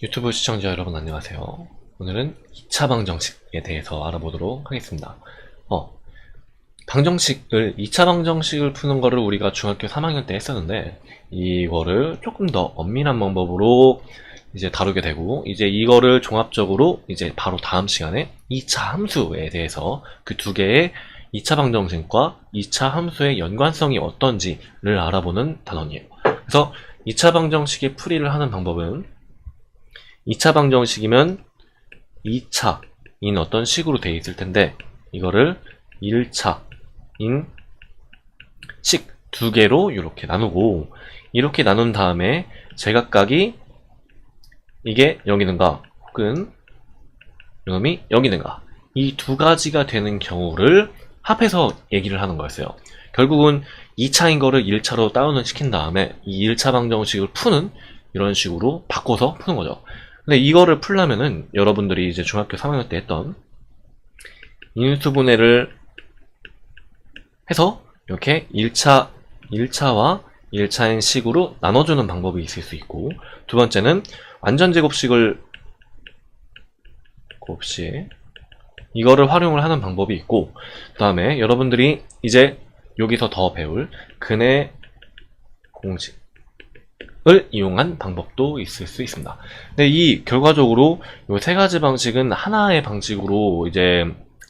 유튜브 시청자 여러분 안녕하세요. 오늘은 2차 방정식에 대해서 알아보도록 하겠습니다. 어, 방정식을, 2차 방정식을 푸는 거를 우리가 중학교 3학년 때 했었는데, 이거를 조금 더 엄밀한 방법으로 이제 다루게 되고, 이제 이거를 종합적으로 이제 바로 다음 시간에 2차 함수에 대해서 그 두 개의 2차 방정식과 2차 함수의 연관성이 어떤지를 알아보는 단원이에요. 그래서 2차 방정식의 풀이를 하는 방법은 2차 방정식이면 2차인 어떤 식으로 되어 있을 텐데 이거를 1차인 식 두 개로 이렇게 나누고 이렇게 나눈 다음에 제각각이 이게 0이든가 혹은 이놈이 0이든가 이 두 가지가 되는 경우를 합해서 얘기를 하는 거였어요. 결국은 2차인 거를 1차로 다운을 시킨 다음에 이 1차 방정식을 푸는 이런 식으로 바꿔서 푸는 거죠. 근데 이거를 풀려면은 여러분들이 이제 중학교 3학년 때 했던 인수분해를 해서 이렇게 1차, 1차와 1차인 식으로 나눠주는 방법이 있을 수 있고 두 번째는 완전 제곱식을 곱식 이거를 활용을 하는 방법이 있고 그 다음에 여러분들이 이제 여기서 더 배울 근해 공식 을 이용한 방법도 있을 수 있습니다. 근데 이 결과적으로 이 세 가지 방식은 하나의 방식으로 이제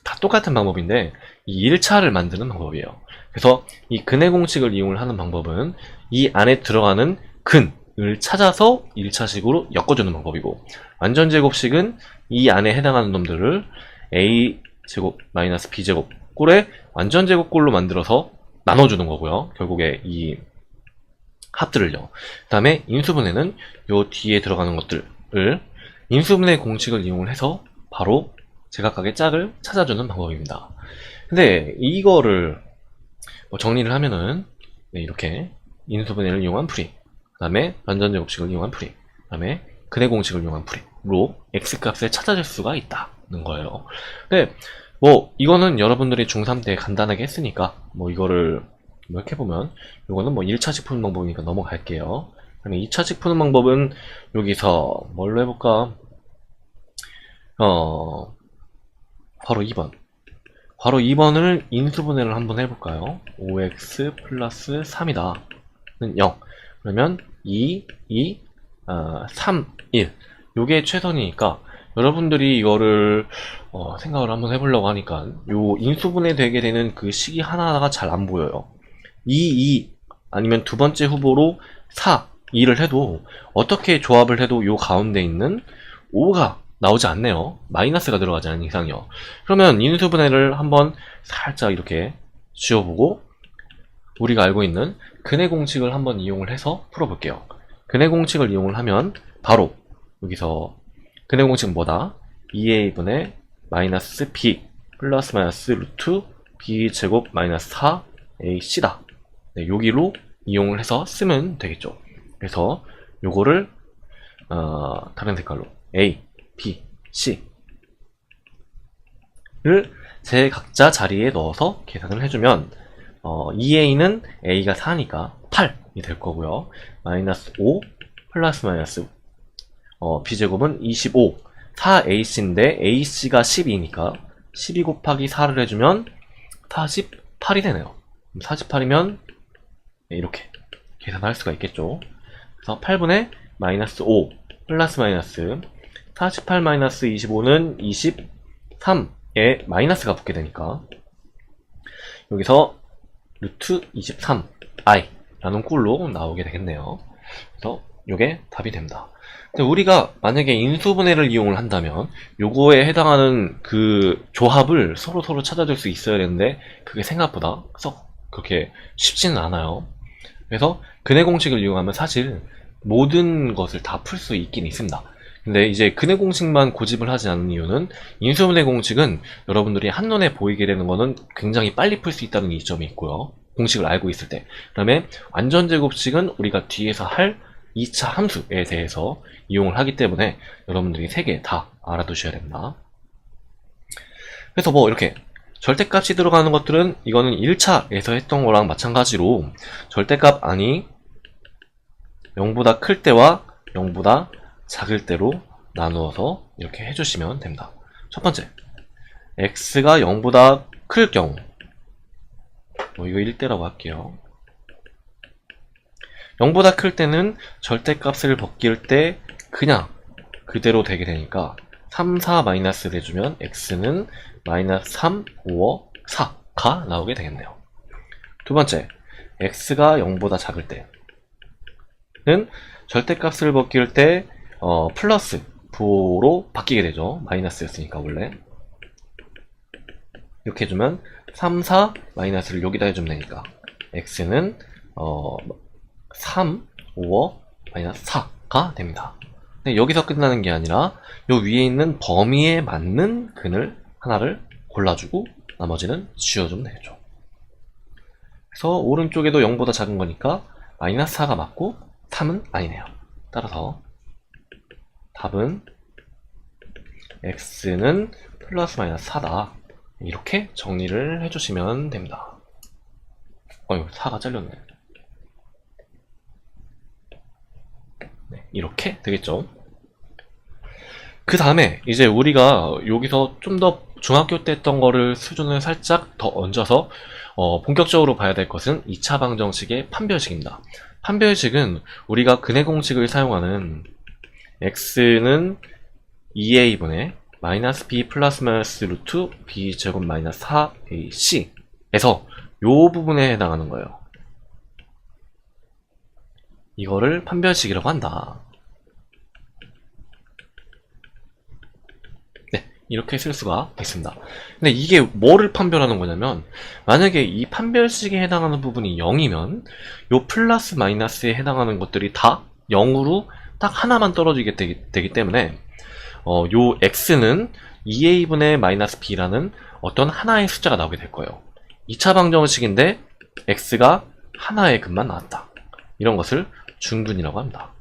다 똑같은 방법인데 이 1차를 만드는 방법이에요. 그래서 이 근해 공식을 이용을 하는 방법은 이 안에 들어가는 근을 찾아서 1차식으로 엮어주는 방법이고 완전 제곱식은 이 안에 해당하는 놈들을 a 제곱 마이너스 b 제곱 꼴의 완전 제곱꼴로 만들어서 나눠주는 거고요. 결국에 이 합들을요. 그 다음에 인수분해는 요 뒤에 들어가는 것들을 인수분해 공식을 이용을 해서 바로 제각각의 짝을 찾아주는 방법입니다. 근데 이거를 뭐 정리를 하면은 네, 이렇게 인수분해를 이용한 풀이 그 다음에 반전제곱식을 이용한 풀이 그 다음에 근해 공식을 이용한 풀이로 x값을 찾아줄 수가 있다는 거예요. 근데 뭐 이거는 여러분들이 중3 때 간단하게 했으니까 뭐 이거를 뭐 이렇게 보면 이거는 뭐 1차식 푸는 방법이니까 넘어갈게요. 그다음에 2차식 푸는 방법은 여기서 뭘로 해볼까? 어 바로 2번. 바로 2번을 인수분해를 한번 해볼까요? 5x 플러스 3이다. 는 0. 그러면 2, 2, 어, 3, 1. 요게 최선이니까 여러분들이 이거를 어, 생각을 한번 해보려고 하니까 요 인수분해 되게 되는 그 식이 하나하나가 잘 안 보여요. 2, 2 아니면 두 번째 후보로 4, 2를 해도 어떻게 조합을 해도 요 가운데 있는 5가 나오지 않네요. 마이너스가 들어가지 않은 이상이요. 그러면 인수분해를 한번 살짝 이렇게 지워보고 우리가 알고 있는 근해 공식을 한번 이용을 해서 풀어볼게요. 근해 공식을 이용을 하면 바로 여기서 근해 공식은 뭐다? 2a분의 마이너스 b 플러스 마이너스 루트 b 제곱 마이너스 4ac다. 네, 여기로 이용을 해서 쓰면 되겠죠. 그래서 요거를 어, 다른 색깔로 A, B, C 를 제 각자 자리에 넣어서 계산을 해주면 어, 2A는 A가 4니까 8이 될 거고요. 마이너스 5 플러스 마이너스 어, B제곱은 25 4AC인데 AC가 12니까 12 곱하기 4를 해주면 48이 되네요. 48이면 이렇게 계산할 수가 있겠죠. 그래서 8분의 마이너스 5 플러스 마이너스 48 마이너스 25는 23에 마이너스가 붙게 되니까 여기서 루트 23i 라는 꼴로 나오게 되겠네요. 그래서 이게 답이 됩니다. 우리가 만약에 인수분해를 이용을 한다면 요거에 해당하는 그 조합을 서로 서로 찾아줄 수 있어야 되는데 그게 생각보다 썩 그렇게 쉽지는 않아요. 그래서 근해 공식을 이용하면 사실 모든 것을 다 풀 수 있긴 있습니다. 근데 이제 근해 공식만 고집을 하지 않는 이유는 인수분해 공식은 여러분들이 한눈에 보이게 되는 거는 굉장히 빨리 풀 수 있다는 이점이 있고요. 공식을 알고 있을 때. 그 다음에 완전제곱식은 우리가 뒤에서 할 2차 함수에 대해서 이용을 하기 때문에 여러분들이 3개 다 알아두셔야 됩니다. 그래서 뭐 이렇게 절대값이 들어가는 것들은 이거는 1차에서 했던 거랑 마찬가지로 절대값 안이 0보다 클 때와 0보다 작을 대로 나누어서 이렇게 해주시면 됩니다. 첫 번째, x가 0보다 클 경우 뭐 이거 1대라고 할게요. 0보다 클 때는 절대값을 벗길 때 그냥 그대로 되게 되니까 3, 4 마이너스 해주면 x는 마이너스 3, 5, 4가 나오게 되겠네요. 두 번째, x가 0보다 작을 때는 절대값을 벗길 때 어, 플러스 부호로 바뀌게 되죠. 마이너스였으니까 원래 이렇게 해주면 3, 4 마이너스를 여기다 해주면 되니까 x는 어, 3, 5 마이너스 4가 됩니다. 여기서 끝나는 게 아니라 요 위에 있는 범위에 맞는 근을 하나를 골라주고 나머지는 지워주면 되겠죠. 그래서 오른쪽에도 0보다 작은 거니까 마이너스 4가 맞고 3은 아니네요. 따라서 답은 x는 플러스 마이너스 4다. 이렇게 정리를 해주시면 됩니다. 어휴, 4가 잘렸네. 네, 이렇게 되겠죠. 그 다음에 이제 우리가 여기서 좀더 중학교 때 했던 거를 수준을 살짝 더 얹어서 어, 본격적으로 봐야 될 것은 2차 방정식의 판별식입니다. 판별식은 우리가 근해 공식을 사용하는 x는 2a분의 마이너스 b 플러스 마이너스 루트 b 제곱 마이너스 4ac 에서 요 부분에 해당하는 거예요. 이거를 판별식이라고 한다. 네, 이렇게 쓸 수가 있습니다. 근데 이게 뭐를 판별하는 거냐면 만약에 이 판별식에 해당하는 부분이 0이면 요 플러스 마이너스에 해당하는 것들이 다 0으로 딱 하나만 떨어지게 되기, 되기 때문에 어, 요 x는 2a분의 마이너스 b라는 어떤 하나의 숫자가 나오게 될 거예요. 2차 방정식인데 x가 하나의 근만 나왔다. 이런 것을 중근이라고 합니다.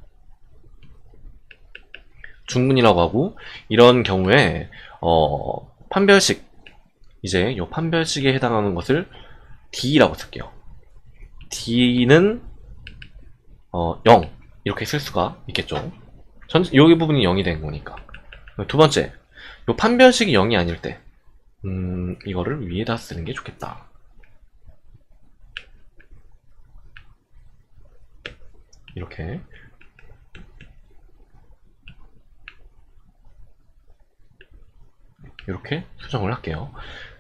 중근이라고 하고 이런 경우에 어, 판별식 이제 요 판별식에 해당하는 것을 d라고 쓸게요. d는 어, 0 이렇게 쓸 수가 있겠죠. 전 여기 부분이 0이 된 거니까. 두 번째, 요 판별식이 0이 아닐 때, 음, 이거를 위에다 쓰는 게 좋겠다. 이렇게. 이렇게 수정을 할게요.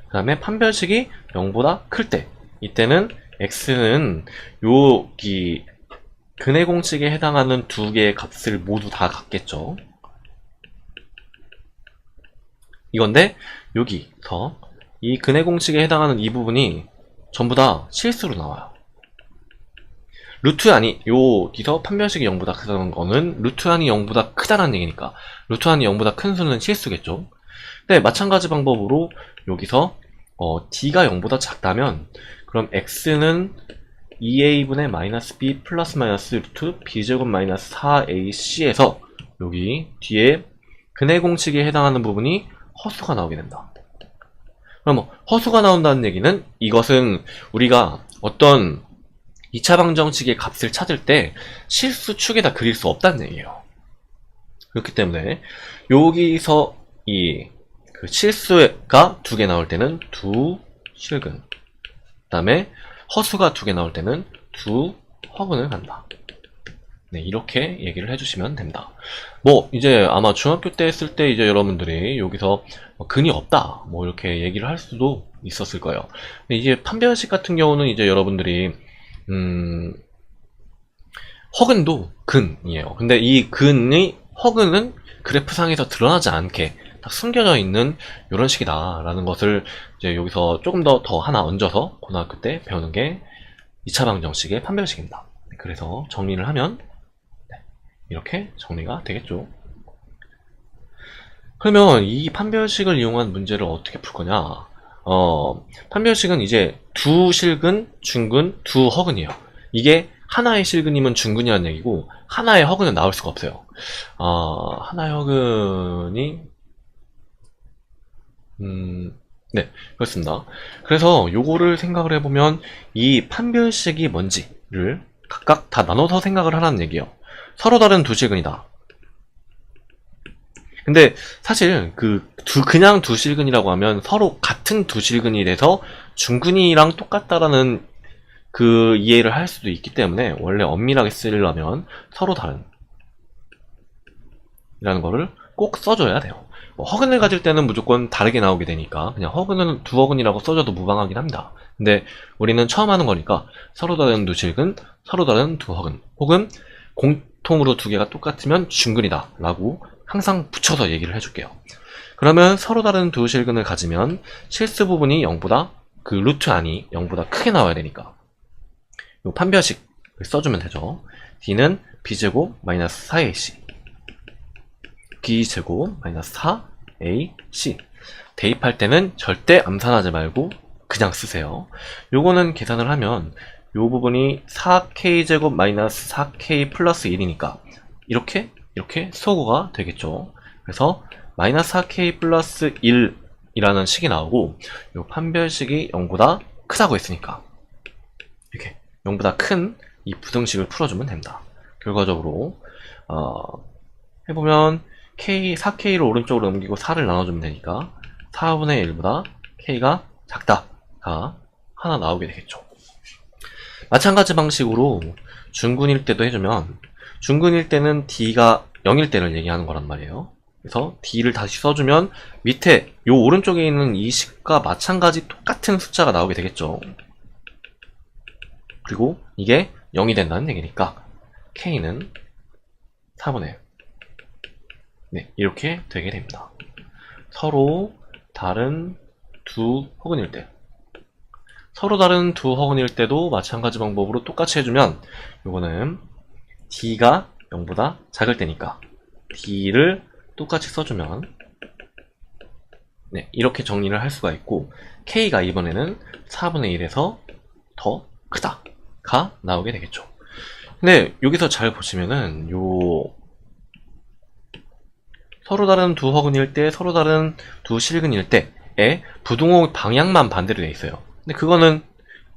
그 다음에 판별식이 0보다 클 때, 이때는 x는 여기 근해 공식에 해당하는 두 개의 값을 모두 다 갖겠죠. 이건데 여기서 이 근해 공식에 해당하는 이 부분이 전부 다 실수로 나와요. 루트 안이 여기서 판별식이 0보다 크다는 거는 루트 안이 0보다 크다는 얘기니까 루트 안이 0보다 큰 수는 실수겠죠. 근데 마찬가지 방법으로 여기서 어, d가 0보다 작다면 그럼 x는 2a분의 마이너스 b 플러스 마이너스 루트 b제곱 마이너스 4ac에서 여기 뒤에 근해 공식에 해당하는 부분이 허수가 나오게 된다. 그럼 뭐 허수가 나온다는 얘기는 이것은 우리가 어떤 2차 방정식의 값을 찾을 때 실수 축에다 그릴 수 없다는 얘기예요. 그렇기 때문에 여기서 이 그 실수가 두 개 나올 때는 두 실근 그 다음에 허수가 두 개 나올 때는 두 허근을 간다. 네, 이렇게 얘기를 해주시면 됩니다. 뭐, 이제 아마 중학교 때 했을 때 이제 여러분들이 여기서 뭐 근이 없다, 뭐 이렇게 얘기를 할 수도 있었을 거예요. 이제 판별식 같은 경우는 이제 여러분들이, 음, 허근도 근이에요. 근데 이 근이, 허근은 그래프상에서 드러나지 않게 딱 숨겨져 있는 이런 식이다라는 것을 이제 여기서 조금 더, 더 하나 얹어서 고등학교 때 배우는 게 2차 방정식의 판별식입니다. 그래서 정리를 하면 이렇게 정리가 되겠죠. 그러면 이 판별식을 이용한 문제를 어떻게 풀 거냐? 어, 판별식은 이제 두 실근, 중근, 두 허근이에요. 이게 하나의 실근이면 중근이라는 얘기고 하나의 허근은 나올 수가 없어요. 어, 하나의 허근이 음, 네, 그렇습니다. 그래서 요거를 생각을 해보면 이 판별식이 뭔지를 각각 다 나눠서 생각을 하라는 얘기예요. 서로 다른 두 실근이다. 근데 사실 그 두, 그냥 두 실근이라고 하면 서로 같은 두 실근이 돼서 중근이랑 똑같다라는 그 이해를 할 수도 있기 때문에 원래 엄밀하게 쓰려면 서로 다른 이라는 거를 꼭 써줘야 돼요. 뭐 허근을 가질 때는 무조건 다르게 나오게 되니까 그냥 허근은 두 허근이라고 써줘도 무방하긴 합니다. 근데 우리는 처음 하는 거니까 서로 다른 두 실근, 서로 다른 두 허근 혹은 공통으로 두 개가 똑같으면 중근이다 라고 항상 붙여서 얘기를 해줄게요. 그러면 서로 다른 두 실근을 가지면 실수 부분이 0보다 그 루트 안이 0보다 크게 나와야 되니까 요 판별식을 써주면 되죠. d는 b제곱 마이너스 4ac b제곱 마이너스 4ac 대입할 때는 절대 암산하지 말고 그냥 쓰세요. 요거는 계산을 하면 요 부분이 4k제곱 마이너스 4k 플러스 1이니까 이렇게 이렇게 수거가 되겠죠. 그래서 마이너스 4k 플러스 1이라는 식이 나오고 요 판별식이 0보다 크다고 했으니까 이렇게 0보다 큰 이 부등식을 풀어주면 됩니다. 결과적으로 어, 해보면 k 4k를 오른쪽으로 옮기고 4를 나눠주면 되니까 4분의 1보다 k가 작다가 하나 나오게 되겠죠. 마찬가지 방식으로 중근일 때도 해주면 중근일 때는 d가 0일 때를 얘기하는 거란 말이에요. 그래서 d를 다시 써주면 밑에 요 오른쪽에 있는 이 식과 마찬가지 똑같은 숫자가 나오게 되겠죠. 그리고 이게 0이 된다는 얘기니까 k는 4분의 1. 네, 이렇게 되게 됩니다. 서로 다른 두 허근일 때 서로 다른 두 허근일 때도 마찬가지 방법으로 똑같이 해주면 요거는 d가 0보다 작을 때니까 d를 똑같이 써주면 네, 이렇게 정리를 할 수가 있고 k가 이번에는 4분의 1에서 더 크다가 나오게 되겠죠. 근데 여기서 잘 보시면은 요 서로 다른 두 허근일 때, 서로 다른 두 실근일 때에 부등호 방향만 반대로 돼 있어요. 근데 그거는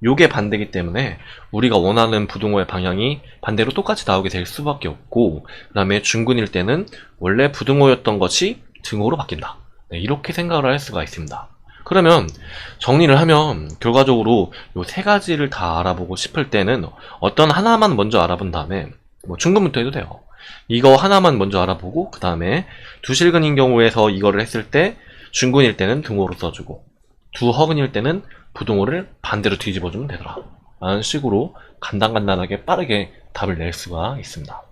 요게 반대기 때문에 우리가 원하는 부등호의 방향이 반대로 똑같이 나오게 될 수밖에 없고 그 다음에 중근일 때는 원래 부등호였던 것이 등호로 바뀐다. 네, 이렇게 생각을 할 수가 있습니다. 그러면 정리를 하면 결과적으로 요 세 가지를 다 알아보고 싶을 때는 어떤 하나만 먼저 알아본 다음에 뭐 중근부터 해도 돼요. 이거 하나만 먼저 알아보고 그 다음에 두 실근인 경우에서 이거를 했을 때 중근일 때는 등호로 써주고 두 허근일 때는 부등호를 반대로 뒤집어주면 되더라. 라는 식으로 간단간단하게 빠르게 답을 낼 수가 있습니다.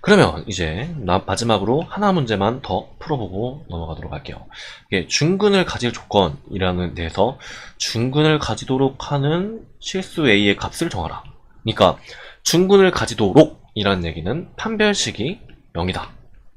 그러면 이제 나- 마지막으로 하나 문제만 더 풀어보고 넘어가도록 할게요. 이게 중근을 가질 조건이라는 데서 중근을 가지도록 하는 실수 A의 값을 정하라. 그러니까 중근을 가지도록 이라는 얘기는 판별식이 0이다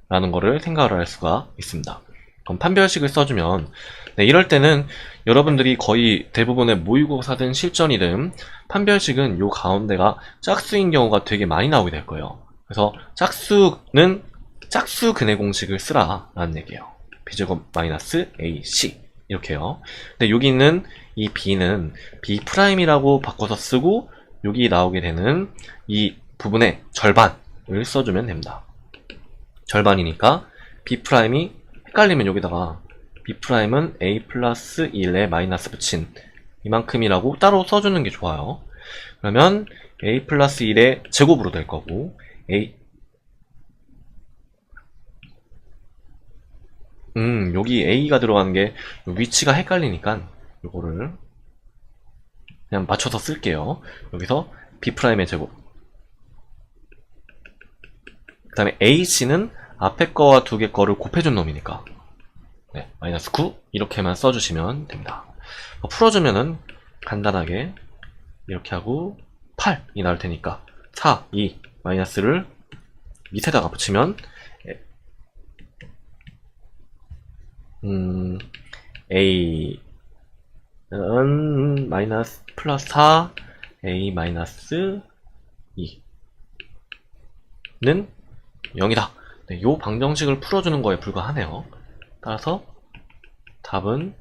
라는 거를 생각을 할 수가 있습니다. 그럼 판별식을 써주면 네, 이럴 때는 여러분들이 거의 대부분의 모의고사든 실전이든 판별식은 요 가운데가 짝수인 경우가 되게 많이 나오게 될 거예요. 그래서 짝수는 짝수 근해 공식을 쓰라 라는 얘기예요. b제곱 마이너스 ac 이렇게요. 근데 여기 있는 이 b는 b 프라임이라고 바꿔서 쓰고 여기 나오게 되는 이 부분의 절반을 써주면 됩니다. 절반이니까 B'이 헷갈리면 여기다가 B'은 A 플러스 1에 마이너스 붙인 이만큼이라고 따로 써주는 게 좋아요. 그러면 A 플러스 1의 제곱으로 될 거고 A 음 여기 A가 들어가는 게 위치가 헷갈리니까 이거를 그냥 맞춰서 쓸게요. 여기서 B'의 제곱 그 다음에 H는 앞에 거와 두 개 거를 곱해준 놈이니까 네, 마이너스 9 이렇게만 써주시면 됩니다. 어, 풀어주면은 간단하게 이렇게 하고 8이 나올 테니까 4, 2 마이너스를 밑에다가 붙이면 에, 음, A는 마이너스 플러스 4 A 마이너스 2는 0이다. 네, 요 방정식을 풀어주는 거에 불과하네요. 따라서 답은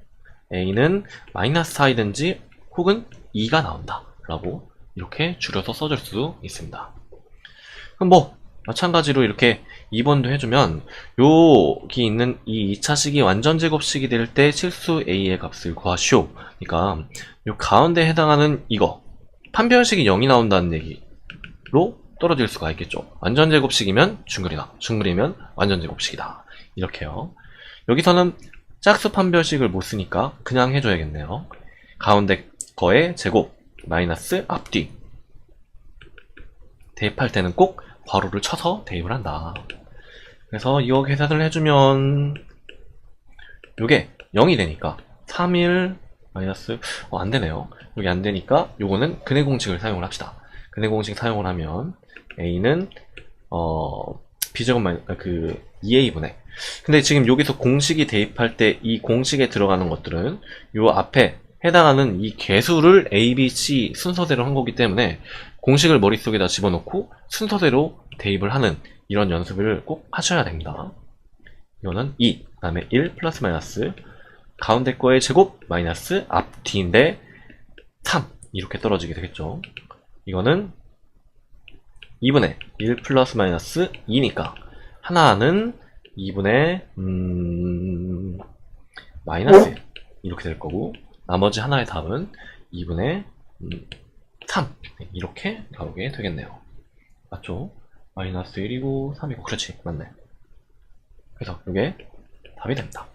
A는 마이너스 4이든지 혹은 2가 나온다. 라고 이렇게 줄여서 써줄 수 있습니다. 그럼 뭐 마찬가지로 이렇게 2번도 해주면 여기 있는 이 2차식이 완전 제곱식이 될 때 실수 a의 값을 구하시오. 그러니까 요 가운데 해당하는 이거 판별식이 0이 나온다는 얘기로 떨어질 수가 있겠죠. 완전 제곱식이면 중글이다. 중글이면 완전 제곱식이다. 이렇게요. 여기서는 짝수 판별식을 못 쓰니까 그냥 해줘야겠네요. 가운데 거의 제곱 마이너스 앞뒤 대입할 때는 꼭 괄호를 쳐서 대입을 한다. 그래서 이거 계산을 해주면 요게 0이 되니까 3일 마이너스 어, 안 되네요. 여기 안 되니까 요거는 근해 공식을 사용을 합시다. 근해 공식 사용을 하면 a는 어 b제곱 마이 그 2a분의 근데 지금 여기서 공식이 대입할 때 이 공식에 들어가는 것들은 요 앞에 해당하는 이 개수를 a, b, c 순서대로 한 거기 때문에 공식을 머릿속에다 집어넣고 순서대로 대입을 하는 이런 연습을 꼭 하셔야 됩니다. 이거는 2, 그 다음에 1 플러스 마이너스 가운데 거의 제곱 마이너스 앞뒤인데 3 이렇게 떨어지게 되겠죠. 이거는 2분의 1 플러스 마이너스 2니까 하나는 2분의 음, 마이너스 이렇게 될 거고 나머지 하나의 답은 2분의 음, 3 이렇게 나오게 되겠네요. 맞죠? 마이너스 1이고 3이고 그렇지 맞네. 그래서 이게 답이 됩니다.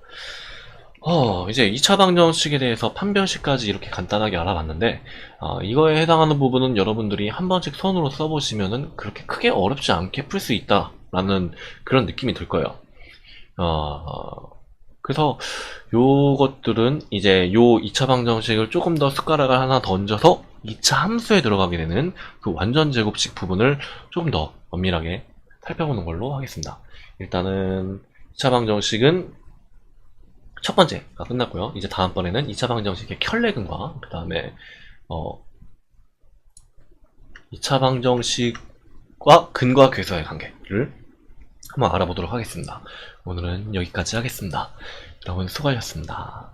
어, 이제 2차 방정식에 대해서 판별식까지 이렇게 간단하게 알아봤는데, 어, 이거에 해당하는 부분은 여러분들이 한 번씩 손으로 써보시면은 그렇게 크게 어렵지 않게 풀 수 있다라는 그런 느낌이 들 거예요. 어, 그래서 요것들은 이제 요 2차 방정식을 조금 더 숟가락을 하나 던져서 2차 함수에 들어가게 되는 그 완전 제곱식 부분을 조금 더 엄밀하게 살펴보는 걸로 하겠습니다. 일단은 2차 방정식은 첫 번째가 끝났고요. 이제 다음번에는 2차 방정식의 켤레근과 그 다음에 어 2차 방정식과 근과 괴서의 관계를 한번 알아보도록 하겠습니다. 오늘은 여기까지 하겠습니다. 여러분 수고하셨습니다.